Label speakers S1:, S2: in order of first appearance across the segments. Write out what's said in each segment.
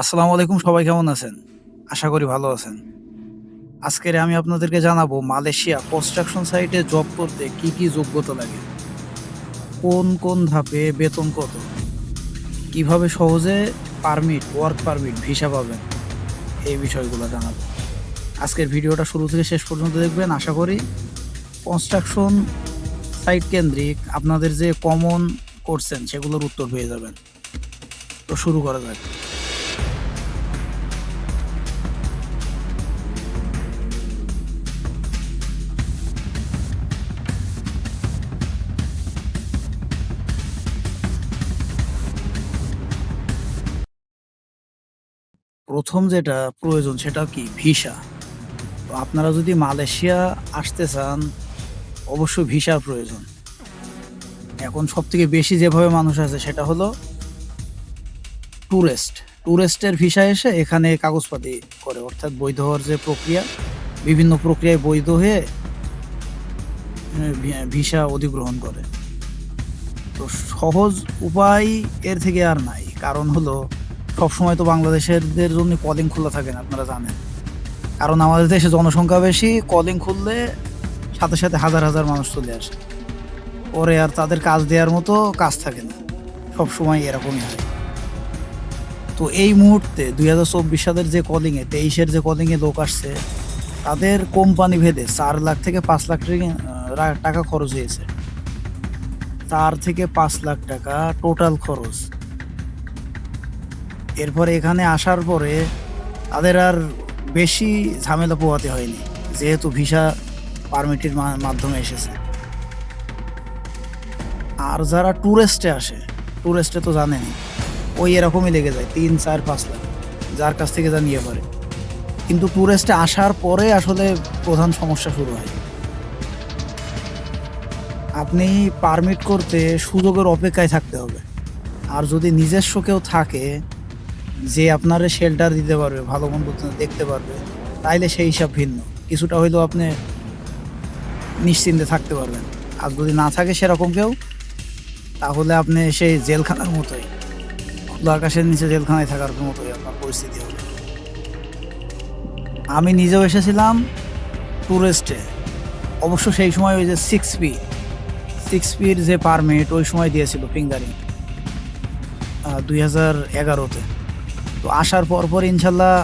S1: আসসালামু আলাইকুম সবাই কেমন আছেন? আশা করি ভালো আছেন। আজকের আমি আপনাদেরকে জানাব মালয়েশিয়া কনস্ট্রাকশন সাইটে জব করতে কি, কি যোগ্যতা লাগে? কোন, কোন ধাপে বেতন কত? কীভাবে সহজে পারমিট, ওয়ার্ক পারমিট, ভিসা পাবেন? এই বিষয়গুলো জানাব। আজকের ভিডিওটা শুরু থেকে শেষ পর্যন্ত দেখবেন। আশা করি কনস্ট্রাকশন সাইট কেন্দ্রিক আপনাদের যে কমন করছেন সেগুলোর উত্তর পেয়ে যাবেন। তো শুরু করা যাক। প্রথম যেটা প্রয়োজন সেটা কি? ভিসা। তো আপনারা যদি মালয়েশিয়া আসতে চান অবশ্যই ভিসার প্রয়োজন। এখন সব থেকে বেশি যেভাবে মানুষ আছে সেটা হলো টুরিস্ট। টুরিস্টের ভিসা এসে এখানে কাগজপাতি করে অর্থাৎ বৈধ হওয়ার যে প্রক্রিয়া, বিভিন্ন প্রক্রিয়ায় বৈধ হয়ে ভিসা অধিগ্রহণ করে। তো সহজ উপায় এর থেকে আর নাই। কারণ হলো সবসময় তো বাংলাদেশেরদের জন্য কলিং খোলা থাকে না আপনারা জানেন। কারণ আমাদের দেশে জনসংখ্যা বেশি, কলিং খুললে সাথে, সাথে হাজার, হাজার মানুষ চলে আসে। পরে আর তাদের কাজ দেওয়ার মতো কাজ থাকে না। সবসময় এরকমই হয়। তো এই মুহূর্তে ২০২৪ সালের যে কলিংয়ে তেইশের যে কলিংয়ে লোক আসছে, তাদের কোম্পানি ভেদে চার লাখ থেকে পাঁচ লাখ টাকা খরচ হয়েছে। ৪ থেকে পাঁচ লাখ টাকা টোটাল খরচ। এরপরে এখানে আসার পরে তাদের আর বেশি ঝামেলা পোহাতে হয়নি। যেহেতু ভিসা পারমিটের মাধ্যমে এসেছে। আর যারা ট্যুরিস্টে আসে, টুরিস্টে তো জানেনই। ওই এরকমই লেগে যায় ৩, ৪, ৫ লাখ। যার কাছ থেকে যা নিয়ে পারে। কিন্তু টুরিস্টে আসার পরে আসলে প্রধান সমস্যা শুরু হয়। আপনি পারমিট করতে সুযোগের অপেক্ষায় থাকতে হবে। আর যদি নিজস্ব কেউ থাকে যে আপনারে শেল্টার দিতে পারবে, ভালো-মন্দ দেখতে পারবে, তাইলে সেই হিসাব ভিন্ন। কিছুটা হইলেও আপনি নিশ্চিন্তে থাকতে পারবেন। আর যদি না থাকে সেরকম কেউ, তাহলে আপনি সেই জেলখানার মতোই। আকাশের নিচে জেলখানায় থাকার মতোই আপনার পরিস্থিতি হবে। আমি নিজেও এসেছিলাম টুরিস্টে। অবশ্য সেই সময় ওই যে সিক্স পি সিক্স পির যে পারমিট ওই সময় দিয়েছিল ফিঙ্গারিং। আ ২০১১ তে। তো আসার পর পর ইনশাল্লাহ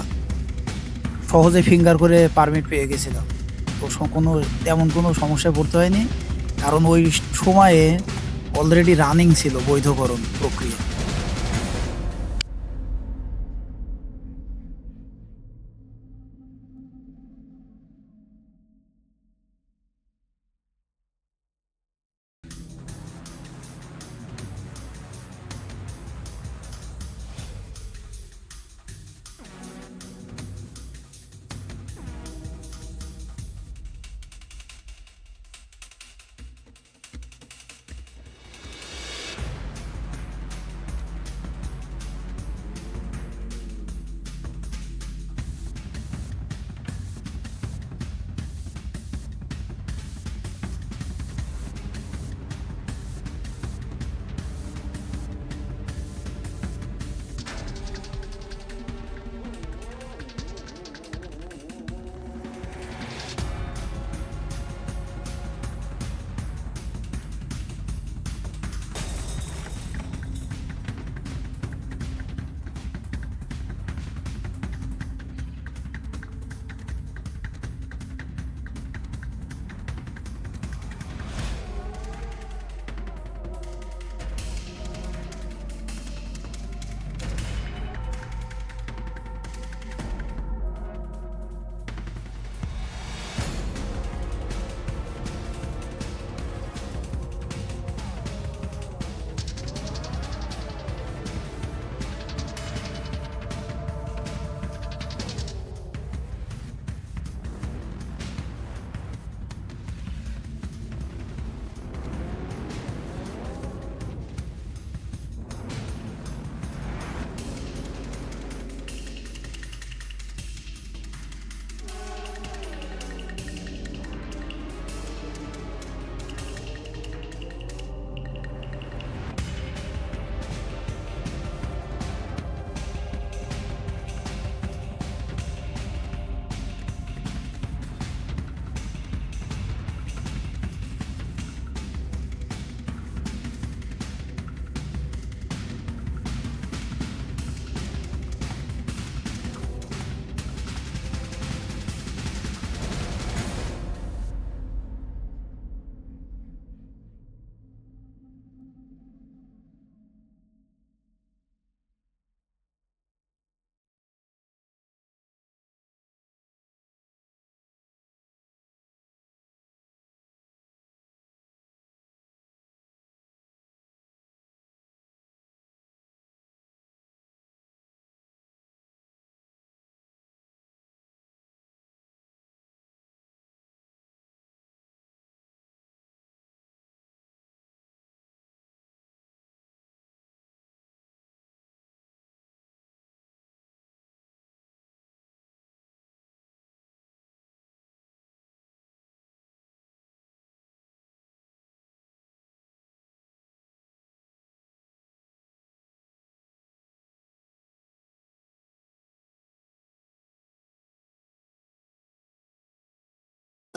S1: সহজে ফিঙ্গার করে পারমিট পেয়ে গেছিলাম। তো কোনো, তেমন কোনো সমস্যায় পড়তে হয়নি। কারণ ওই সময়ে অলরেডি রানিং ছিল বৈধকরণ প্রক্রিয়া।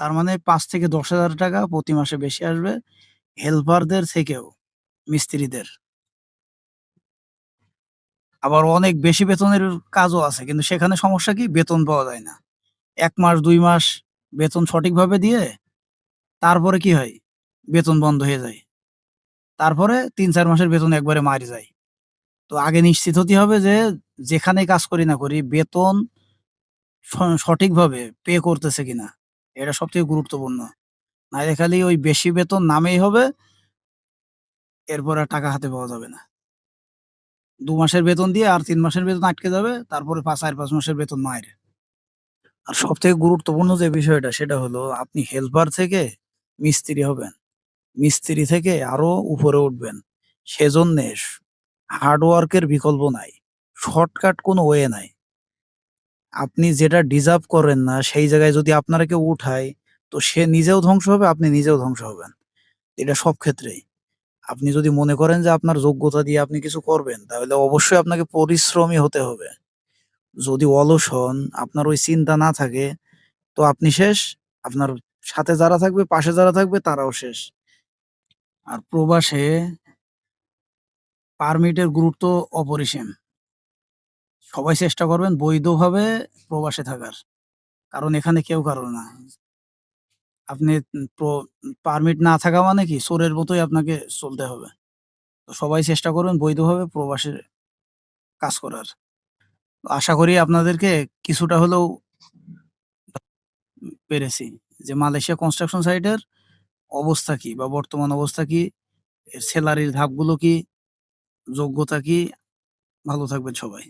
S1: তার মানে পাঁচ থেকে ১০,০০০ টাকা প্রতি মাসে বেশি আসবে হেল্পারদের থেকেও, মিস্ত্রিদের। আবার অনেক বেশি বেতনের কাজও আছে। কিন্তু সেখানে সমস্যা কি? বেতন পাওয়া যায় না। ১ মাস ২ মাস বেতন সঠিকভাবে দিয়ে তারপরে কি হয়? বেতন বন্ধ হয়ে যায়। তারপরে ৩-৪ মাসের বেতন একবারে মাইর যায়। তো আগে নিশ্চিত হতে হবে যে যেখানেই কাজ করি না করি বেতন সঠিকভাবে পে করতেছে কিনা। এটা সবথেকে গুরুত্বপূর্ণ। নাইলে খালি ওই বেশি বেতন নামেই হবে, এরপর আর টাকা হাতে পাওয়া যাবে না। দু মাসের বেতন দিয়ে আর তিন মাসের বেতন আটকে যাবে। তারপরে ৫ ৪-৫ মাসের বেতন মাইর। আর সবথেকে গুরুত্বপূর্ণ যে বিষয়টা, সেটা হলো আপনি হেল্পার থেকে মিস্ত্রি হবেন। মিস্ত্রি থেকে আরও উপরে উঠবেন। সেজন্যে স হার্ড ওয়ার্ক এর বিকল্প নাই। শর্টকাট কোনো ওয়ে নাই। আপনি যেটা ডিজার্ভ করেন না সেই জায়গায় যদি আপনারে কেউ উঠায় তো সে নিজেও ধ্বংস হবে, আপনি নিজেও ধ্বংস হবেন। এটা সব ক্ষেত্রেই। আপনি যদি মনে করেন যে আপনার যোগ্যতা দিয়ে আপনি কিছু করবেন তাহলে অবশ্যই আপনাকে পরিশ্রমী হতে হবে। যদি অলস হন, আপনার ওই চিন্তা না থাকে তো আপনি শেষ। আপনার সাথে যারা থাকবে, পাশে যারা থাকবে তারাও শেষ। আর প্রবাসে পারমিটের গুরুত্ব অপরিসীম। সবাই চেষ্টা করবেন বৈধভাবে প্রবাসে থাকার। কারণ এখানে কেউ কারও না। আপনি প্র পারমিট না থাকা মানে কি সোরের মতোই আপনাকে চলতে হবে। তো সবাই চেষ্টা করবেন বৈধভাবে প্রবাসে কাজ করার। আশা করি আপনাদেরকে কিছুটা হলেও পেরেছি। যে মালয়েশিয়া কনস্ট্রাকশন সাইটের অবস্থা কি বা বর্তমান অবস্থা কি, এর সেলারির ধাপগুলো কি, যোগ্যতা কি? ভালো থাকবেন সবাই।